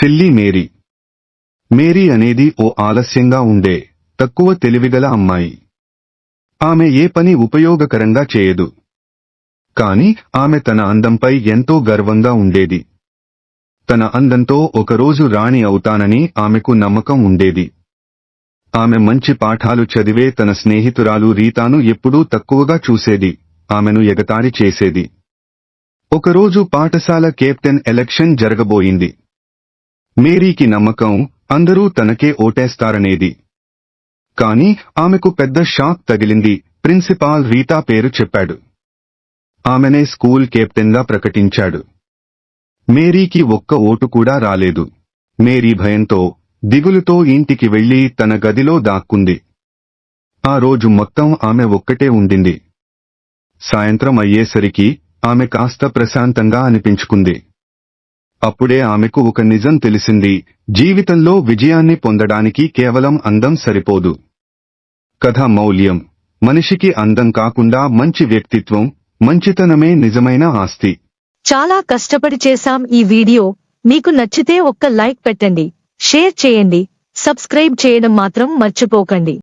Silly Mary. Mary అనేది ఓ ఆలస్యంగా ఉండే తక్కువ తెలివిగల అమ్మాయి. ఆమె ఏ పని ఉపయోగకరంగా చేయదు. కాని ఆమె తన అందంపై ఎంతో గర్వంగా ఉండేది. తన అందంతో ఒకరోజు రాణి అవుతానని ఆమెకు నమ్మకం ఉండేది. ఆమె మంచి పాఠాలు చదివే తన స్నేహితురాలు రీతాను ఎప్పుడూ తక్కువగా చూసేది ఆమెను ఎగతాళి చేసేది. ఒకరోజు పాఠశాల కెప్టెన్ ఎలక్షన్ జరగబోయింది. మేరీకి నమ్మకం అందరూ తనకే ఓటేస్తారనేది. కాని ఆమెకు పెద్ద షాక్ తగిలింది. ప్రిన్సిపాల్ రీతా పేరు చెప్పాడు. ఆమెనే స్కూల్ కెప్టెన్గా ప్రకటించాడు. మేరీకి ఒక్క ఓటు కూడా రాలేదు. మేరీ భయంతో దిగులుతో ఇంటికి వెళ్ళి తన గదిలో దాక్కుంది. ఆ రోజు మొత్తం ఆమె ఒక్కటే ఉండింది. సాయంత్రం అయ్యేసరికి ఆమె కాస్త ప్రశాంతంగా అనిపించుకుంది. అప్పుడే ఆమెకు ఒక నిజం తెలిసింది. జీవితంలో విజయాన్ని పొందడానికి కేవలం అందం సరిపోదు. కథ మౌల్యం. మనిషికి అందం కాకుండా మంచి వ్యక్తిత్వం మంచితనమే నిజమైన ఆస్తి. చాలా కష్టపడి చేశాం ఈ వీడియో. మీకు నచ్చితే ఒక్క లైక్ పెట్టండి షేర్ చేయండి సబ్స్క్రైబ్ చేయడం మాత్రం మర్చిపోకండి.